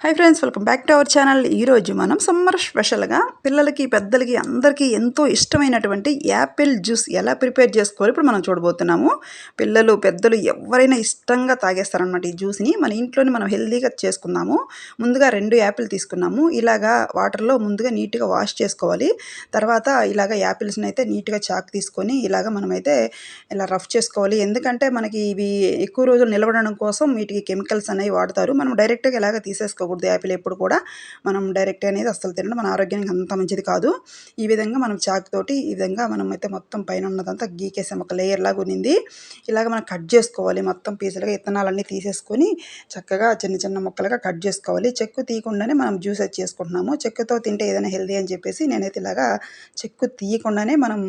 Hi friends welcome back to our channel ఈరోజు మనం summer స్పెషల్గా పిల్లలకి పెద్దలకి అందరికీ ఎంతో ఇష్టమైనటువంటి యాపిల్ జ్యూస్ ఎలా ప్రిపేర్ చేసుకోవాలి ఇప్పుడు మనం చూడబోతున్నాము. పిల్లలు పెద్దలు ఎవరైనా ఇష్టంగా తాగేస్తారనమాట ఈ జ్యూస్ని మన ఇంట్లోనే మనం హెల్దీగా చేసుకుందాము. ముందుగా రెండు యాపిల్ తీసుకున్నాము. ఇలాగా వాటర్లో ముందుగా నీట్గా వాష్ చేసుకోవాలి. తర్వాత ఇలాగ యాపిల్స్ని అయితే నీట్గా చాక్ తీసుకొని ఇలాగ మనమైతే ఇలా రఫ్ చేసుకోవాలి. ఎందుకంటే మనకి ఇవి ఎక్కువ రోజులు నిలబడడం కోసం వీటికి కెమికల్స్ అనేవి వాడతారు. మనం డైరెక్ట్గా ఇలాగ తీసేసుకోవాలి తినకూడదు యాపిల్ ఎప్పుడు కూడా మనం డైరెక్ట్ అనేది అస్సలు తినడం మన ఆరోగ్యానికి అంత మంచిది కాదు. ఈ విధంగా మనం చాకుతోటి ఈ విధంగా మనం అయితే మొత్తం పైన ఉన్నదంతా గీకేసాం. ఒక లేయర్ లాగా ఉన్నింది. ఇలాగ మనం కట్ చేసుకోవాలి. మొత్తం పీసులుగా ఇత్తనాలన్నీ తీసేసుకొని చక్కగా చిన్న చిన్న ముక్కలుగా కట్ చేసుకోవాలి. చెక్కు తీయకుండానే మనం జ్యూస్ అయితే చేసుకుంటున్నాము. చెక్కుతో తింటే ఏదైనా హెల్దీ అని చెప్పేసి నేనైతే ఇలాగా చెక్కు తీయకుండానే మనం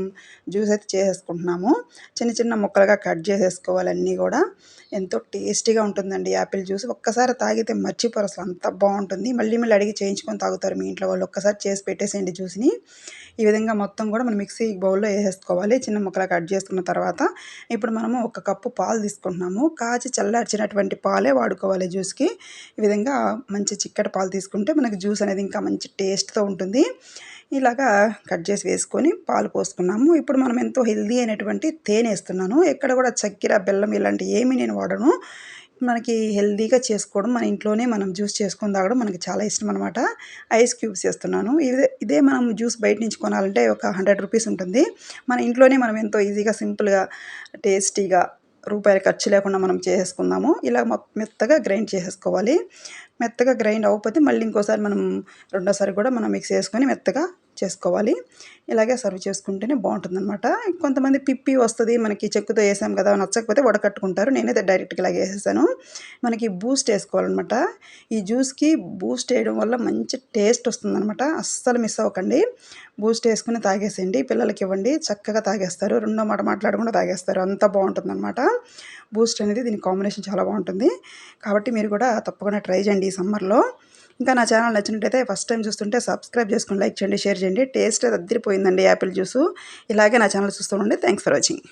జ్యూస్ అయితే చేసేసుకుంటున్నాము. చిన్న చిన్న ముక్కలుగా కట్ చేసేసుకోవాలి అన్నీ కూడా. ఎంతో టేస్టీగా ఉంటుందండి యాపిల్ జ్యూస్. ఒక్కసారి తాగితే మర్చిపోరు అసలు అంత బాగుంటుంది. మళ్ళీ మళ్ళీ అడిగి చేయించుకొని తాగుతారు మీ ఇంట్లో వాళ్ళు. ఒక్కసారి చేసి పెట్టేసేయండి జ్యూస్ని. ఈ విధంగా మొత్తం కూడా మనం మిక్సీ బౌల్లో వేసేసుకోవాలి. చిన్న ముక్కలా కట్ చేసుకున్న తర్వాత ఇప్పుడు మనము ఒక కప్పు పాలు తీసుకుంటున్నాము. కాచి చల్లార్చినటువంటి పాలే వాడుకోవాలి జ్యూస్కి. ఈ విధంగా మంచి చిక్కటి పాలు తీసుకుంటే మనకి జ్యూస్ అనేది ఇంకా మంచి టేస్ట్తో ఉంటుంది. ఇలాగా కట్ చేసి వేసుకొని పాలు పోసుకున్నాము. ఇప్పుడు మనం ఎంతో హెల్దీ అయినటువంటి తేనె వేస్తున్నాను. ఎక్కడ కూడా చక్కెర బెల్లం ఇలాంటి ఏమీ నేను వాడను. మనకి హెల్దీగా చేసుకోవడం మన ఇంట్లోనే మనం జ్యూస్ చేసుకొని తాగడం మనకి చాలా ఇష్టం అనమాట ఐస్ క్యూబ్స్ చేస్తున్నాను. ఇదే ఇదే మనం జ్యూస్ బయట నుంచి కొనాలంటే ఒక హండ్రెడ్ రూపీస్ ఉంటుంది. మన ఇంట్లోనే మనం ఎంతో ఈజీగా సింపుల్గా టేస్టీగా రూపాయల ఖర్చు లేకుండా మనం చేసుకుందాము. ఇలా మెత్తగా గ్రైండ్ చేసేసుకోవాలి మెత్తగా గ్రైండ్ అవ్వకపోతే మళ్ళీ ఇంకోసారి మనం రెండోసారి కూడా మనం మిక్స్ చేసుకొని మెత్తగా చేసుకోవాలి. ఇలాగే సర్వ్ చేసుకుంటేనే బాగుంటుందన్నమాట. కొంతమంది పిప్పి వస్తుంది మనకి చెక్కుతో వేసాం కదా నచ్చకపోతే వడకట్టుకుంటారు. నేనైతే డైరెక్ట్గా ఇలాగే వేసేసాను. మనకి బూస్ట్ వేసుకోవాలన్నమాట. ఈ జ్యూస్కి బూస్ట్ వేయడం వల్ల మంచి టేస్ట్ వస్తుందన్నమాట. అస్సలు మిస్ అవ్వకండి. బూస్ట్ వేసుకుని తాగేసేయండి. పిల్లలకి ఇవ్వండి. చక్కగా తాగేస్తారు. రెండో మాట మాట్లాడకుండా తాగేస్తారు. అంత బాగుంటుందన్నమాట. బూస్ట్ అనేది దీని కాంబినేషన్ చాలా బాగుంటుంది. కాబట్టి మీరు కూడా తప్పకుండా ట్రై చేయండి ఈ సమ్మర్లో. ఇంకా నా ఛానల్ నచ్చినట్టయితే ఫస్ట్ టైం చూస్తుంటే సబ్స్క్రైబ్ చేసుకుని లైక్ చేయండి షేర్ చేయండి. టేస్ట్ అద్దరిపోయిందండి యాపిల్ జ్యూసు. ఇలాగే నా ఛానల్ చూస్తూ ఉండండి థ్యాంక్స్ ఫర్ వాచింగ్